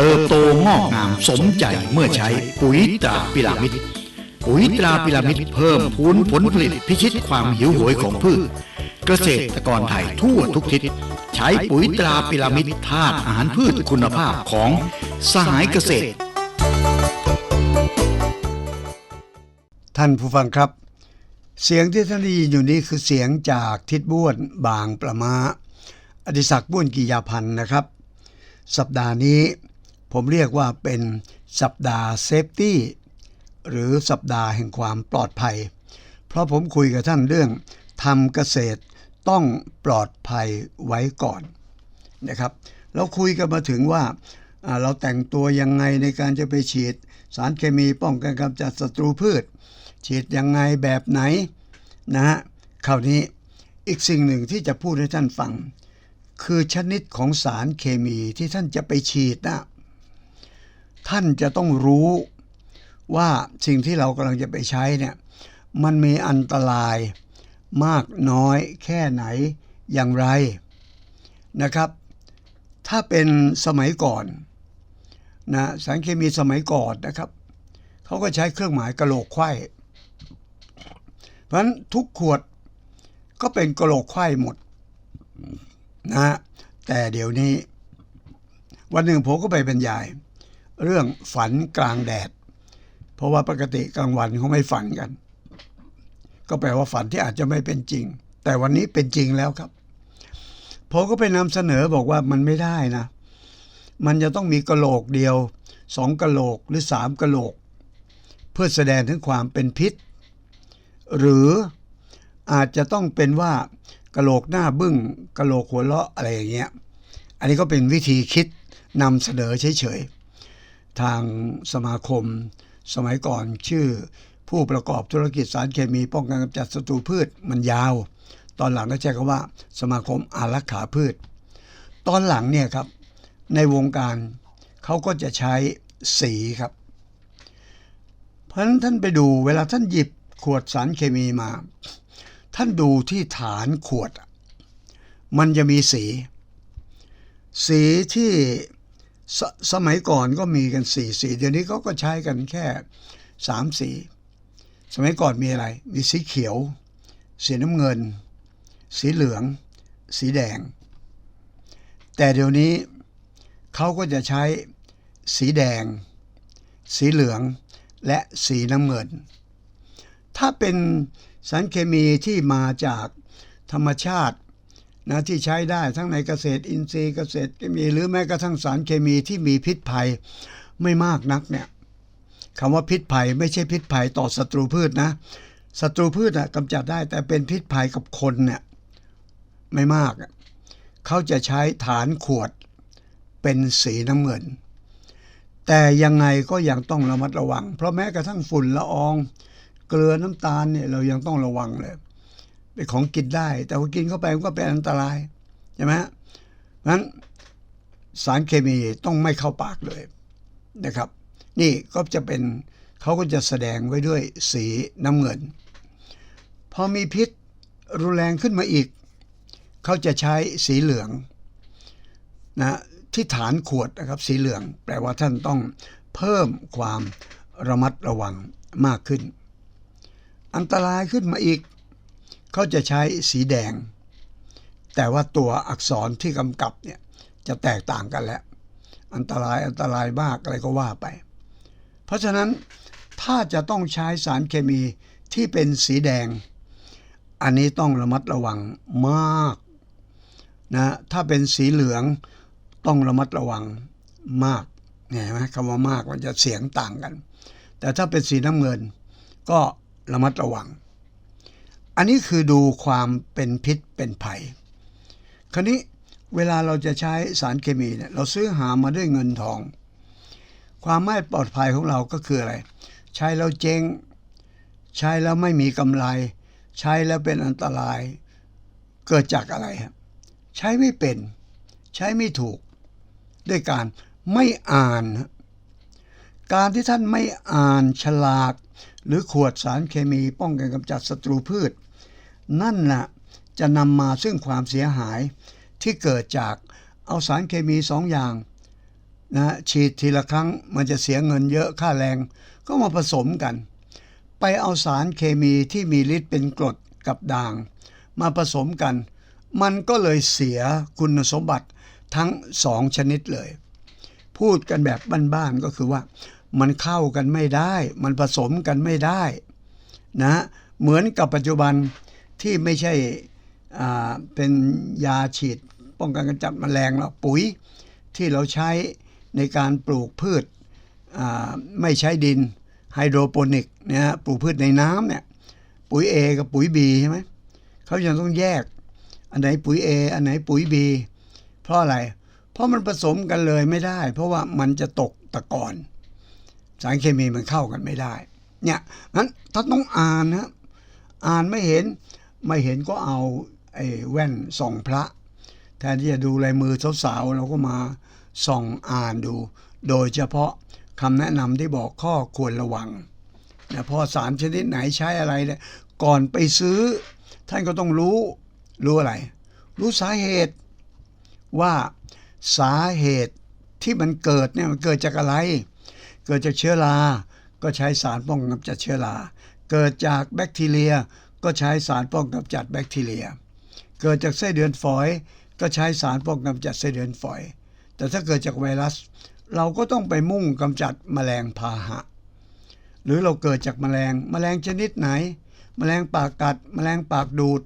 เติบโตงอกงามสมใจเมื่อใช้ปุ๋ยตราพิรามิดปุ๋ยตราพิรามิดเพิ่มพูนผลผลิตพิชิตความหิวโหยของพืช เกษตรกรไทยทั่วทุกทิศใช้ปุ๋ยตราพิรามิดธาตุอาหารพืชคุณภาพของสหายเกษตร ท่านผู้ฟังครับ เสียงที่ท่านได้ยินอยู่นี้คือเสียงจากทิดบ้วนบางประมาอดิศักดิ์บ้วนกิยาพันธ์นะครับ สัปดาห์นี้ ผมเรียกว่าเป็นสัปดาห์เซฟตี้หรือสัปดาห์แห่งความปลอดภัย เพราะผมคุยกับท่านเรื่องทำเกษตรต้องปลอดภัยไว้ก่อนนะครับ เราคุยกันมาถึงว่าเราแต่งตัวยังไงในการจะไปฉีด สารเคมีป้องกันกำจัดศัตรูพืช ฉีดยังไงแบบไหนนะฮะคราวนี้อีกสิ่งหนึ่งที่จะพูดให้ท่านฟัง คือชนิดของสารเคมีที่ท่านจะไปฉีดนะ ท่านจะต้องรู้ว่าสิ่งที่เรากำลังจะไปใช้เนี่ยมันมีอันตรายมากน้อยแค่ไหนอย่างไรนะครับ ถ้าเป็นสมัยก่อนนะสารเคมีสมัยก่อนนะครับเขาก็ใช้เครื่องหมายกระโหลกไขว้เพราะฉะนั้นทุกขวดก็เป็นกระโหลกไขว้หมดนะแต่เดี๋ยวนี้ วันหนึ่งผมก็ไปบรรยาย เรื่องฝันกลางแดด เพราะว่าปกติกลางวันเขาไม่ฝันกัน ก็แปลว่าฝันที่อาจจะไม่เป็นจริง แต่วันนี้เป็นจริงแล้วครับผมก็ไปนำเสนอบอกว่ามันไม่ได้นะ มันจะต้องมีกะโหลกเดียวสองกะโหลกหรือสามกะโหลก เพื่อแสดงถึงความเป็นพิษ หรืออาจจะต้องเป็นว่ากะโหลกหน้าบึ้งกะโหลกหัวเราะอะไรอย่างเงี้ย อันนี้ก็เป็นวิธีคิดนำเสนอเฉยๆ ทางสมาคม สมัยก่อนชื่อ ผู้ประกอบธุรกิจสารเคมีป้องกันกำจัดศัตรูพืชมันยาว ตอนหลังก็ใช้คำว่า สมาคมอารักขาพืช ตอนหลังเนี่ยครับในวงการเขาก็จะใช้สีครับ เพราะฉะนั้นท่านไปดูเวลาท่านหยิบขวดสารเคมีมา ท่านดูที่ฐานขวด มันจะมีสี สีที่ สสมัยก่อนก็มีกันสี่สีเดี๋ยวนี้เขาก็ใช้กันแค่สามสี สมัยก่อนมีอะไร มีสีเขียว สีน้ำเงิน สีเหลือง สีแดง แต่เดี๋ยวนี้เขาก็จะใช้สีแดง สีเหลืองและสีน้ำเงิน ถ้าเป็นสารเคมีที่มาจากธรรมชาติ นะที่ใช้ได้ทั้งในเกษตรอินทรีย์เกษตรเคมีหรือแม้กระทั่งสารเคมีที่มีพิษภัยไม่มากนักเนี่ยคำว่าพิษภัยไม่ใช่พิษภัยต่อศัตรูพืชนะศัตรูพืชนะกำจัดได้แต่เป็นพิษภัยกับคนเนี่ยไม่มาก เขาจะใช้ฐานขวดเป็นสีน้ำเงิน แต่ยังไงก็ยังต้องระมัดระวัง เพราะแม้กระทั่งฝุ่นละออง เกลือน้ำตาลเนี่ยเรายังต้องระวังเลย เป็นของกินได้ แต่ว่ากินเข้าไปมันก็เป็นอันตรายใช่ไหมฮะเพราะนั้นสารเคมีต้องไม่เข้าปากเลยนะครับ นี่ก็จะเป็นเขาก็จะแสดงไว้ด้วยสีน้ำเงิน พอมีพิษรุนแรงขึ้นมาอีก เขาจะใช้สีเหลืองนะที่ฐานขวดนะครับสีเหลือง แปลว่าท่านต้องเพิ่มความระมัดระวังมากขึ้น อันตรายขึ้นมาอีก เขาจะใช้สีแดง แต่ว่าตัวอักษรที่กำกับเนี่ยจะแตกต่างกันแล้ว อันตรายอันตรายมากอะไรก็ว่าไป เพราะฉะนั้นถ้าจะต้องใช้สารเคมีที่เป็นสีแดง อันนี้ต้องระมัดระวังมากนะถ้าเป็นสีเหลืองต้องระมัดระวังมากเนี่ยเห็นไหมคำว่ามากมันจะเสียงต่างกัน แต่ถ้าเป็นสีน้ำเงินก็ระมัดระวัง อันนี้คือดูความเป็นพิษเป็นภัย คราวนี้เวลาเราจะใช้สารเคมีเนี่ยเราซื้อหามาด้วยเงินทอง ความไม่ปลอดภัยของเราก็คืออะไร ใช้แล้วเจ๊ง ใช้แล้วไม่มีกำไร ใช้แล้วเป็นอันตราย เกิดจากอะไรครับใช้ไม่เป็น ใช้ไม่ถูก ด้วยการไม่อ่าน การที่ท่านไม่อ่านฉลาก หรือขวดสารเคมีป้องกันกำจัดศัตรูพืช นั่นน่ะจะนำมาซึ่งความเสียหายที่เกิดจากเอาสารเคมีสองอย่างนะฉีดทีละครั้งมันจะเสียเงินเยอะค่าแรง ก็มาผสมกัน ไปเอาสารเคมีที่มีฤทธิ์เป็นกรดกับด่าง มาผสมกัน มันก็เลยเสียคุณสมบัติทั้งสองชนิดเลย พูดกันแบบบ้านๆก็คือว่า มันเข้ากันไม่ได้ มันผสมกันไม่ได้นะเหมือนกับปัจจุบัน ที่ไม่ใช่เป็นยาฉีดป้องกันกำจัดแมลงหรอกปุ๋ยที่เราใช้ในการปลูกพืชไม่ใช้ดินไฮโดรโปนิกนะฮะปลูกพืชในน้ำเนี่ยปุ๋ย A กับปุ๋ย B ใช่ไหมเขายังต้องแยก อันไหนปุ๋ย A อันไหนปุ๋ย B เพราะอะไร เพราะมันผสมกันเลยไม่ได้ เพราะว่ามันจะตกตะกอน สารเคมีมันเข้ากันไม่ได้ เนี่ยงั้นถ้าต้องอ่านนะอ่านไม่เห็น ไม่เห็นก็เอาไอ้แว่นส่องพระ แทนที่จะดูลายมือสาวๆเราก็มาส่องอ่านดู โดยเฉพาะคำแนะนำที่บอกข้อควรระวังนะพอสารชนิดไหนใช้อะไรเนี่ยก่อนไปซื้อ ท่านก็ต้องรู้รู้อะไร รู้สาเหตุว่าสาเหตุที่มันเกิดเนี่ยมันเกิดจากอะไร เกิดจากเชื้อรา ก็ใช้สารป้องกันจัดเชื้อรา เกิดจากแบคทีเรีย ก็ใช้สารป้องกันกำจัดแบคทีเรีย เกิดจากไส้เดือนฝอย ก็ใช้สารป้องกันกำจัดไส้เดือนฝอย แต่ถ้าเกิดจากไวรัส เราก็ต้องไปมุ่งกำจัดแมลงพาหะ หรือเราเกิดจากแมลงแมลงชนิดไหนแมลงปากกัดแมลงปากดูด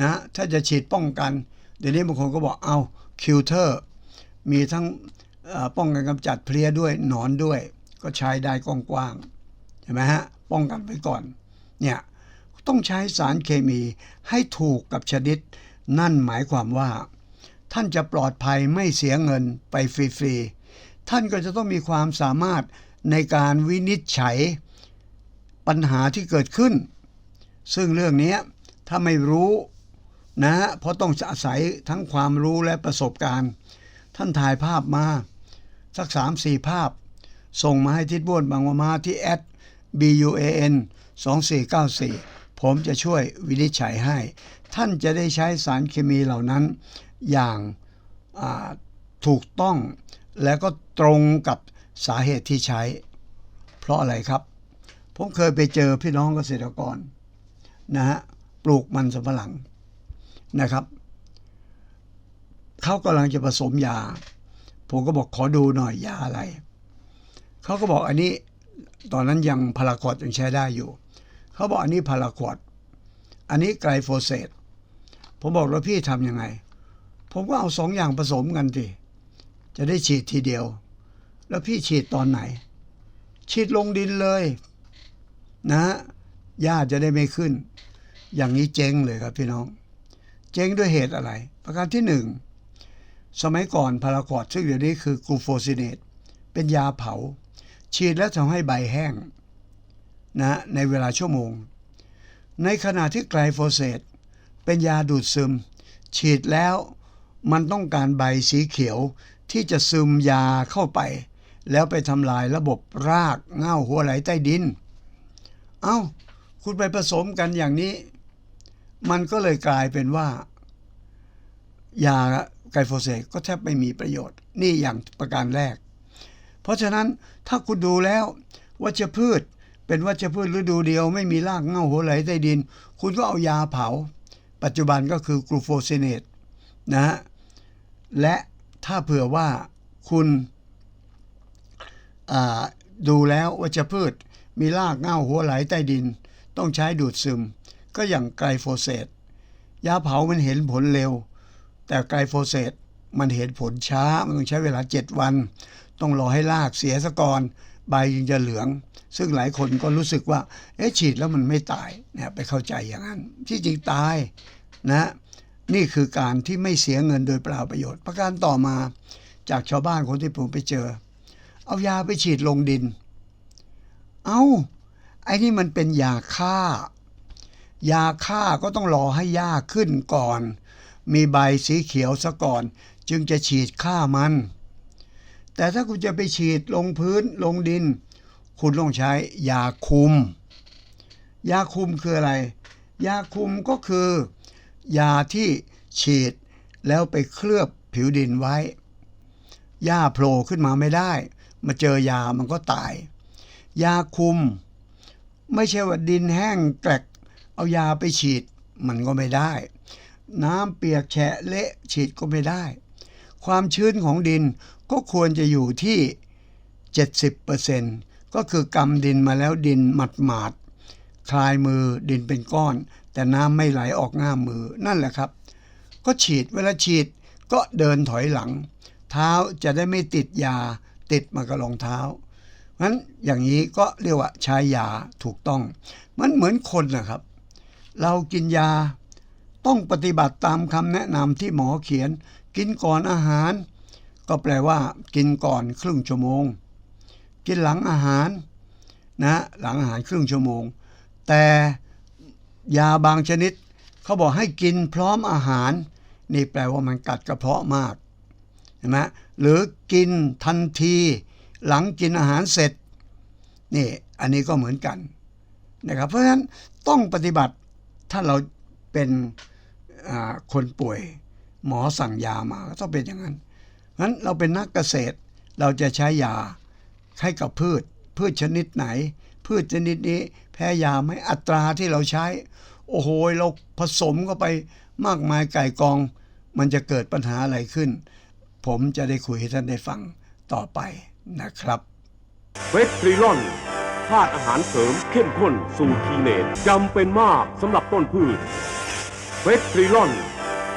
นะถ้าจะฉีดป้องกัน เดี๋ยวนี้บางคนก็บอกเอาคิวเทอร์มีทั้งป้องกันกำจัดเพลี้ยด้วยหนอนด้วย ก็ใช้ได้กว้างๆใช่ไหมฮะป้องกันไว้ก่อนเนี่ย ต้องใช้สารเคมีให้ถูกกับชนิด นั่นหมายความว่า ท่านจะปลอดภัยไม่เสียเงินไปฟรีๆท่านก็จะต้องมีความสามารถในการวินิจฉัย ปัญหาที่เกิดขึ้น ซึ่งเรื่องนี้ถ้าไม่รู้นะเพราะต้องอาศัยทั้งความรู้และประสบการณ์ ท่านถ่ายภาพมา สักสามสี่ภาพ ส่งมาให้ทิดบ้วนบางวมาที่แอด buan 2494 ผมจะช่วยวินิจฉัยให้ ท่านจะได้ใช้สารเคมีเหล่านั้นอย่างาถูกต้องและก็ตรงกับสาเหตุที่ใช้ เพราะอะไรครับ ผมเคยไปเจอพี่น้องเกษตรกรนะฮะปลูกมันสำปะหลังนะครับเขากำลังจะผสมยา ผมก็บอกขอดูหน่อยยาอะไร เขาก็บอกอันนี้ตอนนั้นยังพาราควอดยังใช้ได้อยู่ เขาบอกอันนี้พาราควอดอันนี้ไกลโฟเซตผมบอกแล้วพี่ทำยังไง ผมก็เอาสองอย่างผสมกันสิจะได้ฉีดทีเดียว แล้วพี่ฉีดตอนไหน ฉีดลงดินเลย นะฮะหญ้าจะได้ไม่ขึ้น อย่างนี้เจ๊งเลยครับพี่น้อง เจ๊งด้วยเหตุอะไร ประการที่หนึ่งสมัยก่อนพาราควอดซึ่งเดี๋ยวนี้คือกลูโฟซิเนตเป็นยาเผา ฉีดแล้วทำให้ใบแห้ง นะในเวลาชั่วโมง ในขณะที่ไกลโฟเซตเป็นยาดูดซึม ฉีดแล้วมันต้องการใบสีเขียวที่จะซึมยาเข้าไป แล้วไปทำลายระบบรากเง่าหัวไหลใต้ดิน เอ้า คุณไปผสมกันอย่างนี้ มันก็เลยกลายเป็นว่า ยาไกลโฟเสตก็แทบไม่มีประโยชน์ นี่อย่างประการแรก เพราะฉะนั้นถ้าคุณดูแล้ววัชพืช เป็นวัชพืชฤดูเดียวไม่มีรากเง้าหัวไหลใต้ดิน คุณก็เอายาเผา ปัจจุบันก็คือกลูโฟเซเนตนะฮะและถ้าเผื่อว่าคุณดูแล้ววัชพืช มีรากเง้าหัวไหลใต้ดิน ต้องใช้ดูดซึม ก็อย่างไกลโฟเสตยาเผามันเห็นผลเร็ว แต่ไกลโฟเสตมันเห็นผลช้า มันต้องใช้เวลา 7 วัน ต้องรอให้รากเสียซะก่อน ใบจึงจะเหลือง ซึ่งหลายคนก็รู้สึกว่า เอ๊ะฉีดแล้วมันไม่ตายเนี่ยไปเข้าใจอย่างนั้น ที่จริงตายนะนี่คือการที่ไม่เสียเงินโดยเปล่าประโยชน์ ประการต่อมาจากชาวบ้านคนที่ผมไปเจอ เอายาไปฉีดลงดิน เอา้าไอ้นี่มันเป็นยาฆ่า ยาฆ่าก็ต้องรอให้หญ้าขึ้นก่อน มีใบสีเขียวซะก่อน จึงจะฉีดฆ่ามัน แต่ถ้าคุณจะไปฉีดลงพื้นลงดิน คุณต้องใช้ยาคุม ยาคุมคืออะไร ยาคุมก็คือ ยาที่ฉีดแล้วไปเคลือบผิวดินไว้ หญ้าโผล่ขึ้นมาไม่ได้ มาเจอยามันก็ตาย ยาคุม ไม่ใช่ว่าดินแห้งแกลกเอายาไปฉีดมันก็ไม่ได้ น้ำเปียกแฉะเละฉีดก็ไม่ได้ ความชื้นของดิน ก็ควรจะอยู่ที่ 70%ก็คือกำดินมาแล้วดินหมาดหมาดคลายมือดินเป็นก้อน แต่น้ำไม่ไหลออกง่ามือนั่นแหละครับ ก็ฉีดเวลาฉีดก็เดินถอยหลัง เท้าจะได้ไม่ติดยาติดมากับรองเท้างั้นอย่างนี้ก็เรียกว่าใช้ยาถูกต้อง มันเหมือนคนนะครับ เรากินยาต้องปฏิบัติตามคำแนะนำที่หมอเขียน กินก่อนอาหาร ก็แปลว่ากินก่อนครึ่งชั่วโมง กินหลังอาหารนะหลังอาหารครึ่งชั่วโมง แต่ยาบางชนิดเขาบอกให้กินพร้อมอาหาร นี่แปลว่ามันกัดกระเพาะมากเห็นไหมหรือกินทันที หลังกินอาหารเสร็จนี่อันนี้ก็เหมือนกันนะครับเพราะฉะนั้นต้องปฏิบัติถ้าเราเป็นคนป่วย หมอสั่งยามาก็ต้องเป็นอย่างนั้น งั้นเราเป็นนักเกษตร เราจะใช้ยาให้กับพืช พืชชนิดไหน พืชชนิดนี้แพ้ยาไหมอัตราที่เราใช้ โอ้โหเราผสมเข้าไปมากมายไก่กอง มันจะเกิดปัญหาอะไรขึ้น ผมจะได้คุยให้ท่านได้ฟังต่อไปนะครับเฟสทริลอนธาตุอาหารเสริมเข้มข้น สูตรทีเนตจำเป็นมากสำหรับต้นพืชเฟสทริลอน